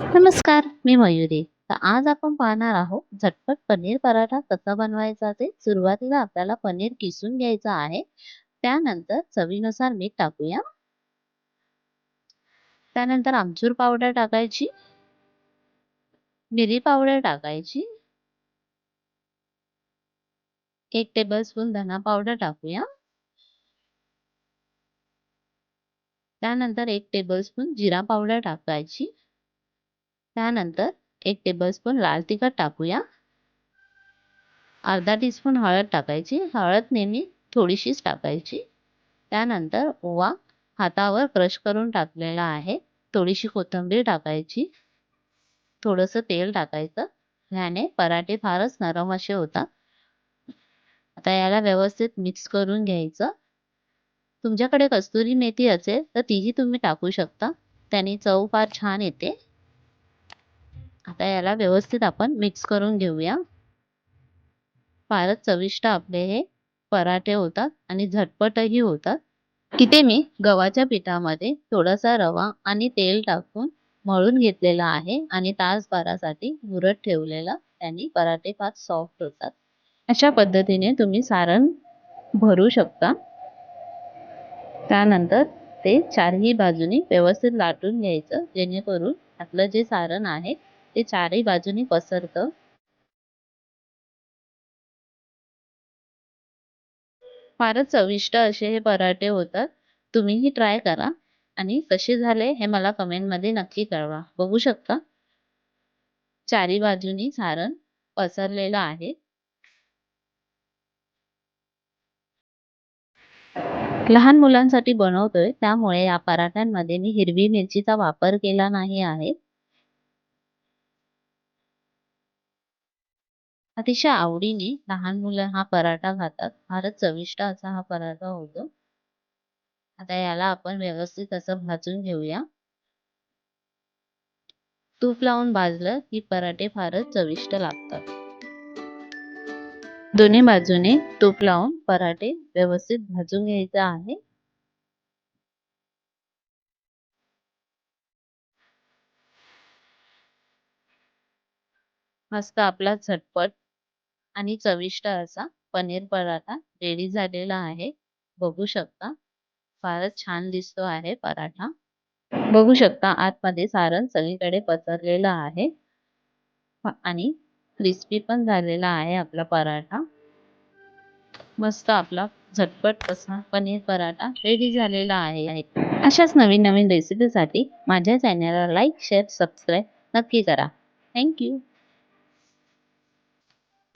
नमस्कार मी मयुरी. तर आज आपण पाहणार आहोत झटपट पनीर पराठा कसा बनवायचा ते. सुरुवातीला आपल्याला पनीर किसून घ्यायचं आहे. त्यानंतर चवीनुसार मीठ टाकूया. त्यानंतर आमचूर पावडर टाकायची. मिरी पावडर टाकायची. एक टेबलस्पून धना पावडर टाकूया. त्यानंतर एक टेबलस्पून जिरा पावडर टाकायची. त्यानंतर एक टेबलस्पून लाल तिखट टाकूया. अर्धा टीस्पून हळद टाकायची. हळद नेहमी थोडीशीच टाकायची. त्यानंतर ओवा हातावर क्रश करून टाकलेला आहे. थोडीशी कोथिंबीर टाकायची. थोडंसं तेल टाकायचं. ह्याने पराठे फारच नरम असे होतात. आता याला व्यवस्थित मिक्स करून घ्यायचं. तुमच्याकडे कस्तुरी मेथी असेल तर तीही तुम्ही टाकू शकता. त्याने चव फार छान येते. आता याला व्यवस्थित आपण मिक्स करून घेऊया. फारच चविष्ट आपले हे पराठे होतात आणि झटपटही होतात. इथे मी गव्हाच्या पिठामध्ये थोडासा रवा आणि तेल टाकून मळून घेतलेला आहे आणि तासभरासाठी मुरत ठेवलेला. त्यांनी पराठे फार सॉफ्ट होतात. अशा पद्धतीने तुम्ही सारण भरू शकता. त्यानंतर ते चारही बाजूनी व्यवस्थित लाटून घ्यायचं जेणेकरून आपलं जे सारण आहे ते चारही बाजूनी पसरतं. फारच चविष्ट असे हे पराठे होतात. तुम्हीही ट्राय करा. आणि कसे झाले हे मला कमेंटमध्ये नक्की कळवा. बघू शकता? चारी बाजूनी सारण पसरलेलं आहे. लहान मुलांसाठी बनवतोय. त्यामुळे या पराठ्यांमध्ये मी हिरवी मिरचीचा वापर केला नाही आहे. अतिशय आवडीने लहान मुलं हा पराठा खातात. फारच चविष्ट असा हा पराठा होतो. आता याला आपण व्यवस्थित असं भाजून घेऊया. तूप लावून भाजलं की पराठे फारच चविष्ट लागतात. दोन्ही बाजूने तूप लावून पराठे व्यवस्थित भाजून घ्यायचं आहे. मस्त आपला झटपट आणि चविष्ट असा पनीर पराठा रेडी झालेला आहे. बघू शकता. फारच छान दिसतो आहे पराठा. बघू शकता आतमध्ये सारण सगळीकडे पसरलेलं आहे. आणि क्रिस्पी पण झालेला आहे आपला पराठा. मस्त आपला झटपट असा पनीर पराठा रेडी झालेला आहे. अशाच नवीन नवीन रेसिपीसाठी माझ्या चॅनलला लाईक शेअर सबस्क्राईब नक्की करा. थँक्यू